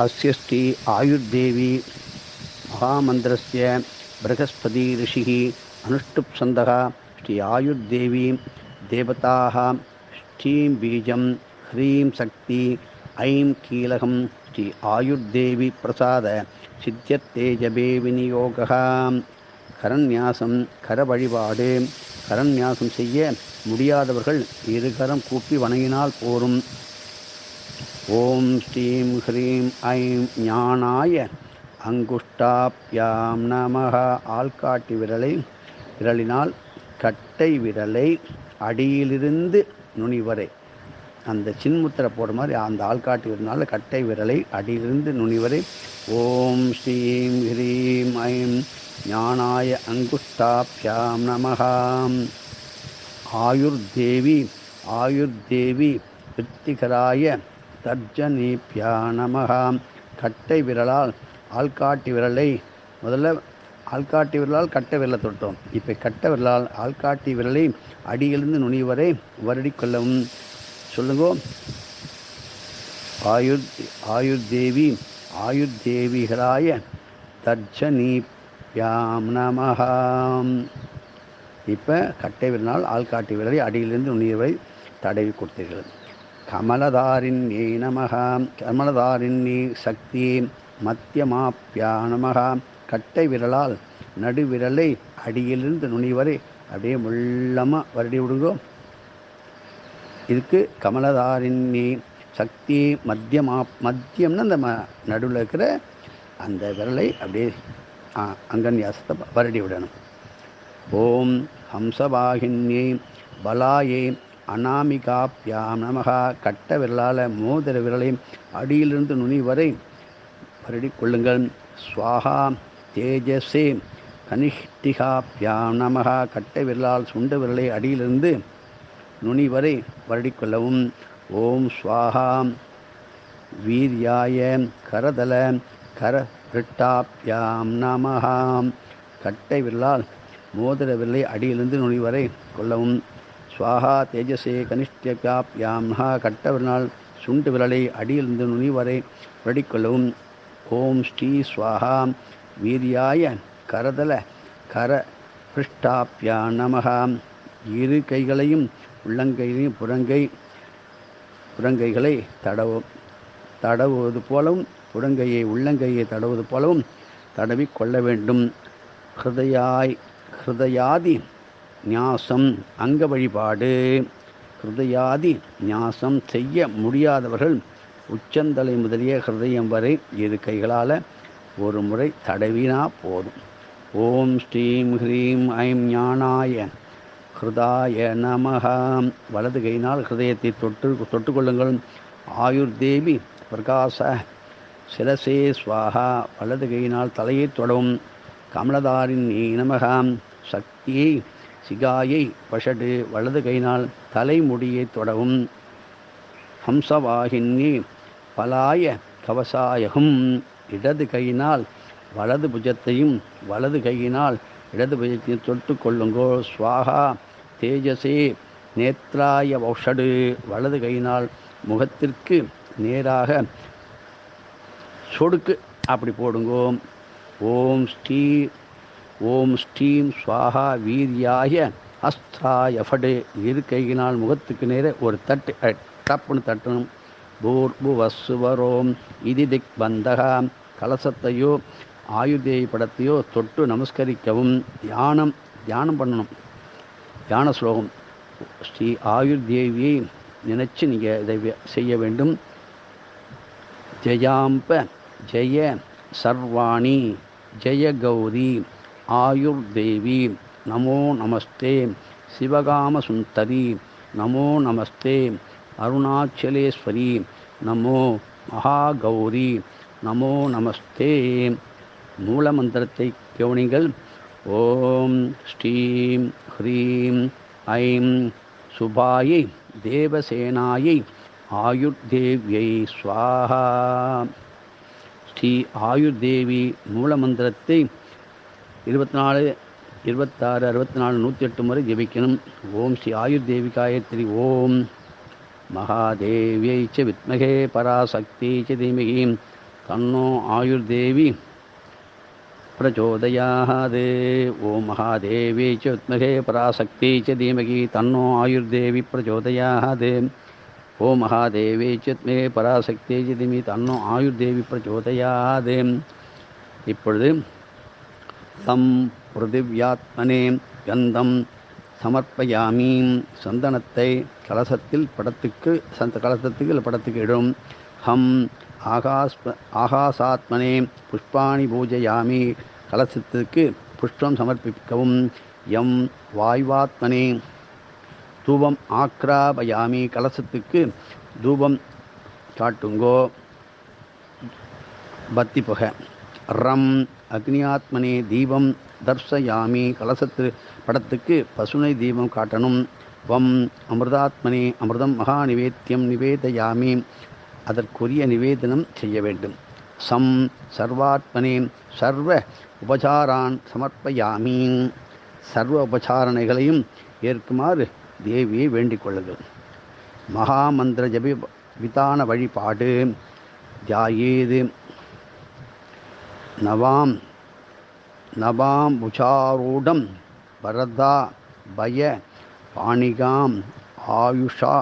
अस्य श्री आयुर्देवी महामन्त्रस्य बृहस्पति ऋषिः अनुष्टुप्छन्दः श्री आयुर्देवी देवताः श्रीं बीजं ह्रीं शक्ति ऐं कीलकं श्री आयुर्देवी प्रसाद சித்தியத்தேஜபே விநியோகா கரண்யாசம் கர வழிபாடு கரண்யாசம் செய்ய முடியாதவர்கள் இருகரம் கூப்பி வணங்கினால் போரும் ஓம் ஸ்ரீம் ஹ்ரீம் ஐம் ஞானாய அங்குஷ்டாப்யாம் நமக ஆள்காட்டி விரலை விரலினால் கட்டை விரலை அடியிலிருந்து நுனி வரை. அந்த சின்முத்திரை போடுற மாதிரி அந்த ஆள்காட்டி விரலால் கட்டை விரலை அடியிலிருந்து நுனி வரை. ஓம் ஸ்ரீம் ஹ்ரீம் ஐம் ஞானாய அங்குஷ்டாப்யாம் நமகாம் ஆயுர்தேவி ஆயுர்தேவி விருத்திகராய தர்ஜனீப்யா நமகாம் கட்டை விரலால் ஆள்காட்டி விரலை முதல்ல ஆள்காட்டி விரலால் கட்டை விரலை தொட்டோம். இப்போ கட்டை விரலால் ஆள்காட்டி விரலை அடியிலிருந்து நுனி வரை வருடி கொள்ளவும். சொல்லுங்க. ஆயுர் ஆயுர்தேவி ஆயுர்தேவிகளாய தர்ஜனீப்யாம் நமகாம் இப்போ கட்டை விரலால் ஆள்காட்டி விரலை அடியிலிருந்து நுனி வரை தடவி கொடுத்தீர்கள். கமலதாரிண்யே நமகா கமலதாரிண்ணி சக்தி மத்தியமாப்பியா நமகா கட்டை விரலால் நடுவிரலை அடியிலிருந்து நுனி வரை அப்படியே முள்ளமாக வருடி விடுங்கோ இதுக்கு கமலதாரிணி சக்தி மத்தியமா மத்தியம்னு அந்த ம நடுவில் இருக்கிற அந்த விரலை அப்படியே அங்கன்யாசத்தை வருடி விடணும். ஓம் ஹம்சவாகின்யை பலாயை அனாமிகாப்யாம் நமகா கட்ட விரலால் மோதிர விரலை அடியிலிருந்து நுனி வரை வருடிக்கொள்ளுங்கள் ஸ்வாகா தேஜஸே. கனிஷ்டிகாப்யாம் நமகா கட்ட விரலால் சுண்ட விரலை அடியிலிருந்து நுனி வரை வருடிக்கொள்ளவும் ஓம் ஸ்வாகா வீர்யாய கரதல கர ரிட்டாப்யாம் நமகாம் கட்டை விரலால் மோதிர விரலை அடியிலிருந்து நுனி வரை கொள்ளவும். சுவாகா தேஜசே கனிஷ்டியாப்யாம் மகா கட்டவிரனால் சுண்டு விரலை அடியிலிருந்து நுனி வரை வருடிக்கொள்ளவும் ஓம் ஸ்ரீ சுவாகா வீரியாய கரதல கர பிருஷ்டாப்யா நமகாம் இரு கைகளையும் உள்ளங்கையிலையும் புறங்கை புறங்கைகளை தடவும் தடவுவது போலவும் புறங்கையை உள்ளங்கையை தடவுவது போலவும் தடவி கொள்ள வேண்டும். ஹிருதயாய் ஹிருதயாதி ஞாசம் அங்க வழிபாடு. ஹிருதயாதி ஞாசம் செய்ய முடியாதவர்கள் உச்சந்தலை முதலிய ஹிருதயம் வரை இரு கைகளால் ஒரு முறை தடவினா போதும். ஓம் ஸ்ரீம் ஹ்ரீம் ஐம் ஞானாய ஹிருதாய நமகாம் வலது கையினால் ஹிருதயத்தை தொட்டு தொட்டுக்கொள்ளுங்கள் ஆயுர்தேவி பிரகாச சிலசே ஸ்வாகா வலது கையினால் தலையை தொடவும். கமலதாரின் நமகாம் சக்தியை சிகாயை பஷடு வலது கையினால் தலைமுடியை தொடவும். ஹம்சவாகினி பலாய கவசாயகும். இடது கையினால் வலது புஜத்தையும் வலது கையினால் இடது புஜத்தையும் தொட்டு கொள்ளுங்கோ. சுவாகா தேஜசே நேத்ராய வௌஷடு. வலது கையினால் முகத்திற்கு நேராக சொடுக்கு அப்படி போடுங்கோ. ஓம் ஸ்ரீ ஓம் ஸ்ரீம் சுவாகா வீரியாய அஸ்திராய ஃபடே. இரு கையினால் முகத்துக்கு நேர ஒரு தட்டு டப்புன்னு தட்டணும். பூர்புவசுவரோம் இதி திக் பந்தகாம் கலசத்தையோ ஆயுதேவி படத்தையோ தொட்டு நமஸ்கரிக்கவும். தியானம் தியானம் பண்ணணும். தியான ஸ்லோகம். ஸ்ரீ ஆயுர்தேவியை நினச்சி நீங்கள் இதை செய்ய வேண்டும். ஜெயாம்ப ஜெய சர்வாணி ஜெய கௌரி. ஆயுர் தேவி நமோ நமஸ்தே. சிவகாம சுந்தரி. நமோ நமஸ்தே. அருணாச்சலேஸ்வரி. நமோ மகாகௌரி. நமோ நமஸ்தே. மூலமந்திரத்தை கவனிங்கள். ஓம் ஸ்ரீம் ஹ்ரீம் ஐம் சுபாயை தேவசேனாயை ஆயுர்தேவியை ஸ்வாஹா. ஸ்ரீ ஆயுர்தேவி மூலமந்திரத்தை இருபத்தி நாலு இருபத்தாறு அறுபத்தி நாலு நூற்றி எட்டு முறை ஜெபிக்கணும். ஓம் ஸ்ரீ ஆயுர் தேவிகாயத்ரி ஓம் மகாதேவியை ச வித்மகே பராசக்தி ச தீமகி. தன்னோ ஆயுர் தேவி பிரச்சோதயாது. ஓம் மகாதேவியை ச வித்மகே பராசக்தி ச தீமகி. தன்னோ ஆயுர் தேவி பிரச்சோதயாது. ஓம் மகாதேவியை ச வித்மகே பராசக்தி ச தீமகி. தன்னோ ஆயுர் தேவி பிரச்சோதயாது. இப்பொழுது தம் பிருதிவ்யாத்மனே கந்தம் சமர்ப்பயாமி. சந்தனத்தை கலசத்தில் படத்துக்கு சந்த கலசத்துக்கு படத்துக்கு இடும். ஹம் ஆகாஸ் ஆகாசாத்மனே புஷ்பாணி பூஜையாமி. கலசத்துக்கு புஷ்பம் சமர்ப்பிக்கவும். எம் வாய்வாத்மனே தூபம் ஆக்ராபயாமி. கலசத்துக்கு தூபம் காட்டுங்கோ. பத்தி புகை. ரம் அக்னியாத்மனே தீபம் தர்சயாமி கலசத்து படத்துக்கு பசுனை தீபம் காட்டணும். வம் அமிர்தாத்மனே அமிர்தம் மகா நிவேத்தியம் நிவேதயாமி. அதற்குரிய நிவேதனம் செய்ய வேண்டும். சம் சர்வாத்மனே சர்வ உபசாரான் சமர்ப்பயாமி. சர்வ உபசாரணைகளையும் ஏற்குமாறு தேவியை வேண்டிக் கொள்ளுங்கள். மகாமந்திர ஜபி விதான வழிபாடு. தியாயேது நவாம் நவாம் உஷாரூடம் பரதா பய பாணிகாம் ஆயுஷா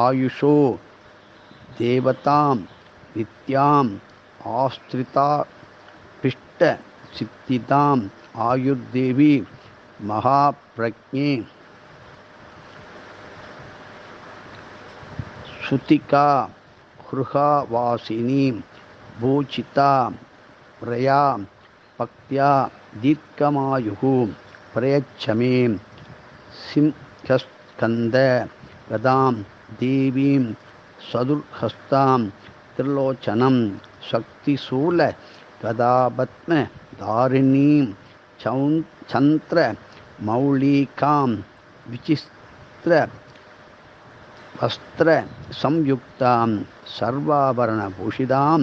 ஆயுஷோ தேவதாம் நித்யாம் ஆஸ்திரிதா பிஷ்ட சித்திதாம் ஆயுர்தேவி மகாபிரஜே சுதிகா ஹிருஹாவாசினி பூஜிதா प्रया भक्त्या दीर्घमायुः प्रयच्छमे सिंहस्कन्द गदां देवीं सदुर्हस्तां त्रिलोचनं शक्तिशूलगदापद्मधारिणीं चौ चन्द्रमौलिकां विचित्र वस्त्रसंयुक्तां सर्वाभरणभूषितां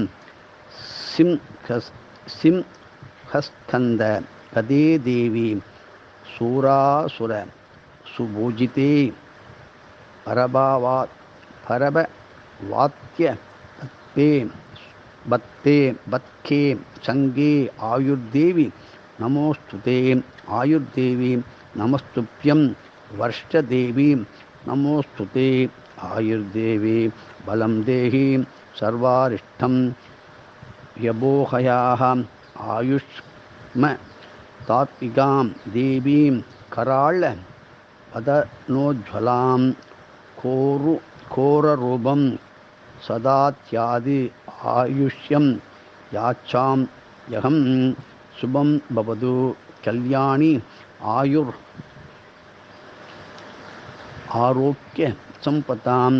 सिंहस् வஸ்திர சம்யுக்தாம் கதே தேவி சூராசுர சுபூஜிதே பரபாவாத் பரப வாத்திய பத்தே பத்தே பத்கே சங்கே ஆயுர்தேவி நமோஸ்துதே. ஆயுர்தேவி நமஸ்துப்யம் வர்ஷதேவி நமோஸ்துதே. ஆயுர்தேவி பலம் தேகி சர்வாரிஷ்டம் यबोहयाः आयुष्म तात्विकां देवीं कराळ पदनोज्ज्वलां कोरु घोररूपं सदात्यादि आयुष्यं याच्छां यहं शुभं भवतु कल्याणी आयुर् आरोग्यसम्पदां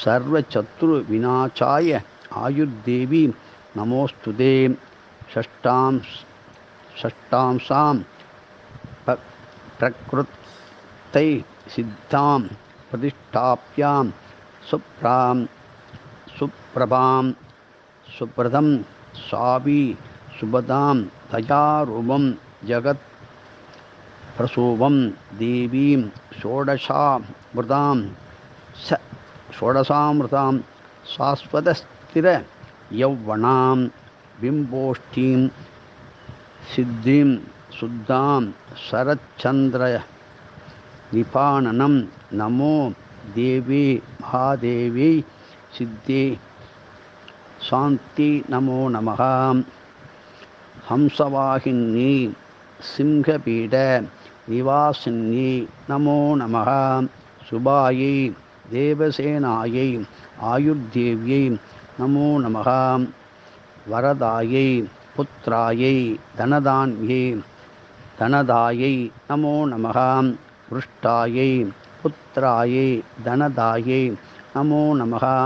सर्वशत्रुविनाशाय ஆயுர்தேவி நமோஸ்துதே ஷஷ்டாம் ஷஷ்டாம்சாம் ப பிரக்ருத்தை சித்தாம். பிரதிஷ்டாப்பியாம் சுப்ராம் சுப்ரபாம். சுப்ரதம் சாவி சுபதாம். தயாரூபம் ஜகத் பிரசூவம் தேவீம். ஷோடசாமிருதாம் ச ஷோடசாமிருதாம் சாஸ்வத திர யௌவனாம் பிம்போஷ்டீம் சித்திம் சுத்தாம் சரச்சந்திர நிபானனம் நமோ தேவி மகாதேவி சித்தி சாந்தி நமோ நமகாம் ஹம்சவாகினி சிம்ஹபீட நிவாசினி நமோ நமகாம் சுபாயை தேவசேனாயை ஆயுர்தேவியை நமோ நமகா வரதாயை புத்திராயை தனதான்யை தனதாயை நமோ நமகா விருஷ்டாயை புத்திராயை தனதாயை நமோ நமகா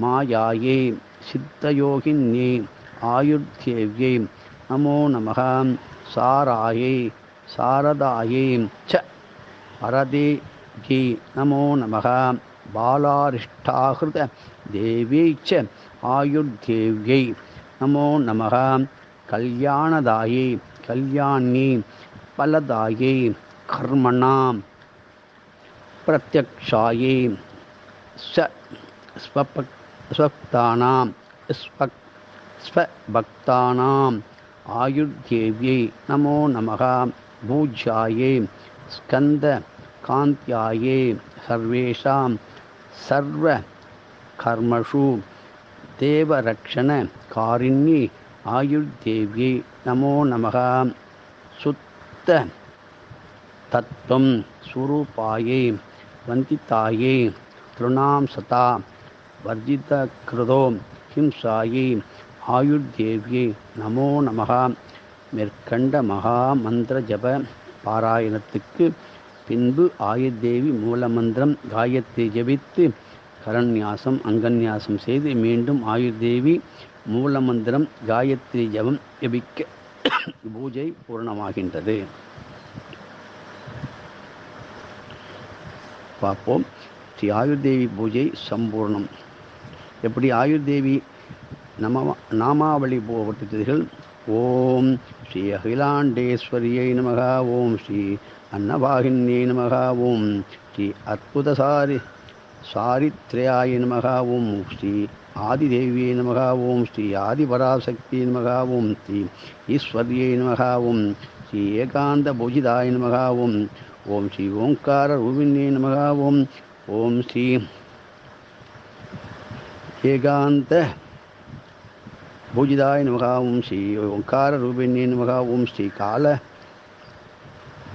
மாயாயை சித்தயோகின்யை ஆயுர்தேவியை நமோ நமகா சாராயை சாரதாயை ச. பரதேகி நமோ நமகா பாலாரிஷ்டாகிருத தேவியை ச ஆயுர்தேவியை. நமோ நமக. கல்யாணதாயை கல்யாணி பலதாயை கர்மணாம். பிரத்யக்ஷாயை ஸ்வபக்தானாம் ஸ்வக் ஸ்வபக்தானாம். ஆயுர்தேவியை நமோ நமக. பூஜ்யாயை ஸ்கந்த காந்தியாயை சர்வேஷாம். சர்வ கர்மஷு தேவரக்ஷண காரிண்யே ஆயுர்தேவியை நமோ நமக. சுத்த தத்துவம் சுரூபாயை வந்தித்தாயை திருணாம்சதா வர்ஜித கிருதோ ஹிம்சாயே ஆயுர்தேவியை நமோ நமகா. மேற்கண்ட மகா மந்திர ஜப பாராயணத்துக்கு பின்பு ஆயுர்தேவி மூலமந்திரம் காயத்ரி ஜபித்து கரண்யாசம் அங்கன்யாசம் செய்து மீண்டும் ஆயுர்தேவி மூலமந்திரம் காயத்ரி ஜபம் ஜபிக்க பூஜை பூர்ணமாகின்றது. பார்ப்போம். ஸ்ரீ ஆயுர்தேவி பூஜை சம்பூர்ணம். எப்படி ஆயுர்தேவி நம நாமாவளி போவட்டுகள் ஓம் ஸ்ரீ அகிலாண்டேஸ்வரியை நமகா. ஓம் ஸ்ரீ அன்னவாகின்யை நமகா. ஓம் ஸ்ரீ அற்புதசாரி சாரித்ரயாய நமகா. ஓம் ஸ்ரீ ஆதிதேவியை நமகா. ஓம் ஸ்ரீ ஆதிபராசக்தி நமகா. ஓம் ஸ்ரீ ஈஸ்வரியை நமகா. ஓம் ஸ்ரீ ஏகாந்த பூஜிதாய நமகா. ஓம் ஓம் ஸ்ரீ ஓங்கார ரூபிணியை நமகா. ஓம் ஓம் ஸ்ரீ ஏகாந்த பூஜிதாய் நமக ஓம் ஸ்ரீ ஓங்கார ரூபிணியை நமக ஓம் ஸ்ரீ கால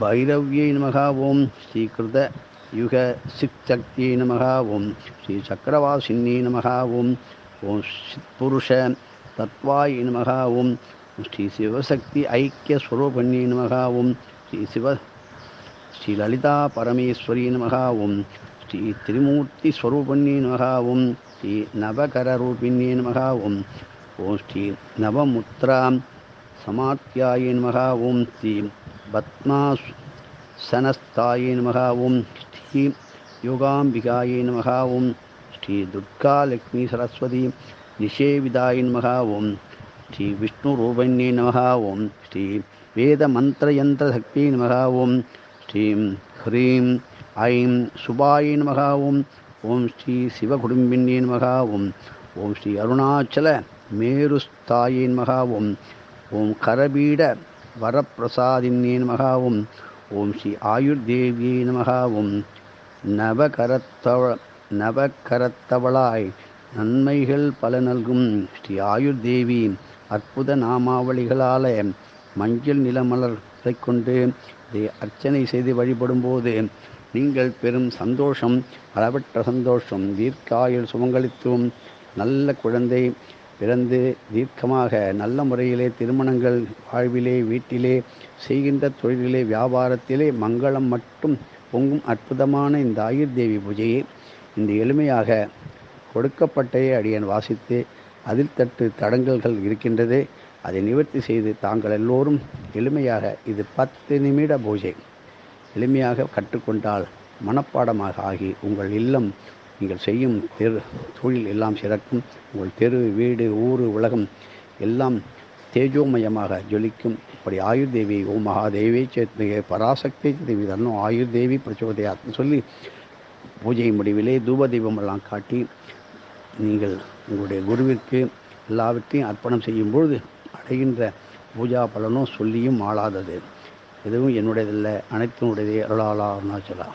பைரவ்யை நமக ஓம் ஸ்ரீ கிருத யுக சிக்சக்தியை நமக ஓம் ஸ்ரீ சக்கரவாசின்யை நமக ஓம் ஓம் புருஷ தத்வாய் நமக ஓம் ஸ்ரீ சிவசக்தி ஐக்கிய ஸ்வரூபண்யை நமக ஓம் ஸ்ரீ சிவ ஸ்ரீ லலிதா பரமேஸ்வரி நமக ஓம் ஸ்ரீ திரிமூர்த்தி ஸ்வரூபண்யே நமக ஓம் ஸ்ரீ நவகரரூபிண்யே நமக ஓம் ஓம் ஸ்ரீ நவமுத்ராம் சமாத்யாய நமக ஓம் ஸ்ரீ பத்மாஸ் சனஸ்தாய நமக ஓம் ஸ்ரீ யோகாம்பிகாய நமக ஓம் ஸ்ரீ துர்கா லக்ஷ்மி சரஸ்வதி நிஷேவிதாய நமக ஓம் ஸ்ரீ விஷ்ணு ரூபண்யே நமக ஓம் ஸ்ரீ வேத மந்திரயந்திர சக்தி நமக ஓம் ஸ்ரீம் ஹ்ரீம் ஐம் சுபாய நமக ஓம் ஓம் ஸ்ரீ சிவகுடும்பின்யே நமக ஓம் ஓம் ஸ்ரீ அருணாச்சல மேருஸ்தாயின் மகாவும் ஓம் கரபீட வரப்பிரசாதின்யே மகாவும் ஓம் ஸ்ரீ ஆயுர்தேவியே மகாவும். நவகரத்தவ நவகரத்தவளாய் நன்மைகள் பல நல்கும் ஸ்ரீ ஆயுர்தேவி. அற்புத நாமாவளிகளால் மஞ்சள் நிலமலரை கொண்டு இதை அர்ச்சனை செய்து வழிபடும்போது நீங்கள் பெரும் சந்தோஷம் அளவற்ற சந்தோஷம் தீர்க்காயுள் சுமங்களித்தும் நல்ல குழந்தை பிறந்து தீர்க்கமாக நல்ல முறையிலே திருமணங்கள் வாழ்விலே வீட்டிலே செய்கின்ற தொழிலிலே வியாபாரத்திலே மங்களம் மட்டும் பொங்கும் அற்புதமான இந்த ஆயுர்தேவி பூஜையை இந்த எளிமையாக கொடுக்கப்பட்டே அடியன் வாசித்து அதில் தட்டு தடங்கல்கள் இருக்கின்றது. அதை நிவர்த்தி செய்து தாங்கள் எல்லோரும் எளிமையாக இது பத்து நிமிட பூஜை. எளிமையாக கற்றுக்கொண்டால் மனப்பாடமாக ஆகி உங்கள் இல்லம் நீங்கள் செய்யும் தெரு தொழில் எல்லாம் சிறக்கும். உங்கள் தெரு வீடு ஊர் உலகம் எல்லாம் தேஜோமயமாக ஜொலிக்கும். இப்படி ஆயுர்தேவி ஓ மகாதேவி சேத்மிகே பராசக்தி தேவி தன்னும் ஆயுர்தேவி பிரச்சோதயாத்னு சொல்லி பூஜை முடிவிலே தூப தீபமெல்லாம் காட்டி நீங்கள் உங்களுடைய குருவிற்கு எல்லாவற்றையும் அர்ப்பணம் செய்யும் பொழுது அடைகின்ற பூஜா பலனும் சொல்லியும் ஆளாதது. எதுவும் என்னுடையதில்லை அனைத்தினுடையதே அருளாளா அருணாச்சலா.